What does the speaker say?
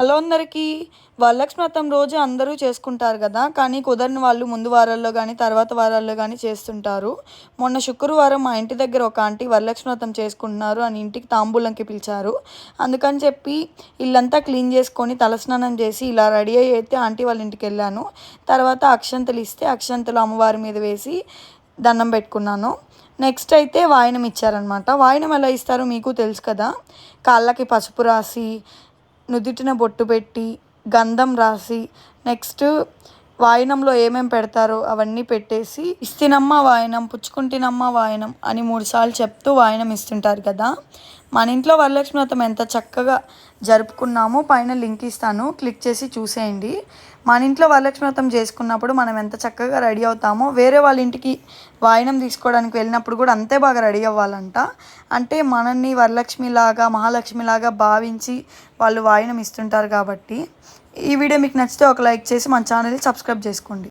Hello అందరికీ. వరలక్ష్మి వ్రతం రోజు అందరూ చేసుకుంటారు కదా కానీ కుదరని వాళ్ళు ముందు వారాల్లో కానీ తర్వాత వారాల్లో కానీ చేస్తుంటారు. మొన్న శుక్రవారం మా ఇంటి దగ్గర ఒక ఆంటీ వరలక్ష్మి వ్రతం చేసుకుంటున్నారు అని ఇంటికి తాంబూలంకి పిలిచారు. అందుకని చెప్పి ఇల్లంతా క్లీన్ చేసుకొని తలస్నానం చేసి ఇలా రెడీ అయ్యి అయితే ఆంటీ వాళ్ళ ఇంటికి వెళ్ళాను. తర్వాత అక్షంతలు ఇస్తే అక్షంతలు అమ్మవారి మీద వేసి దండం పెట్టుకున్నాను. నెక్స్ట్ అయితే వాయనం ఇచ్చారనమాట వాయనం ఎలా ఇస్తారో మీకు తెలుసు కదా. కాళ్ళకి పసుపు రాసి నుదుటిన బొట్టు పెట్టి గంధం రాసి నెక్స్ట్ వాయనంలో ఏమేం పెడతారో అవన్నీ పెట్టేసి ఇస్తినమ్మ వాయనం పుచ్చుకుంటినమ్మ వాయనం అని మూడుసార్లు చెప్తూ వాయనం ఇస్తుంటారు కదా. మన ఇంట్లో వరలక్ష్మి వ్రతం ఎంత చక్కగా జరుపుకున్నామో పైన లింక్ ఇస్తాను. క్లిక్ చేసి చూసేయండి. మన ఇంట్లో వరలక్ష్మి వ్రతం చేసుకున్నప్పుడు మనం ఎంత చక్కగా రెడీ అవుతామో వేరే వాళ్ళ ఇంటికి వాయనం తీసుకోవడానికి వెళ్ళినప్పుడు కూడా అంతే బాగా రెడీ అవ్వాలంట. అంటే మనల్ని వరలక్ష్మిలాగా మహాలక్ష్మిలాగా భావించి వాళ్ళు వాయినం ఇస్తుంటారు కాబట్టి ఈ వీడియో మీకు నచ్చితే ఒక లైక్ చేసి మన ఛానల్ని సబ్స్క్రైబ్ చేసుకోండి.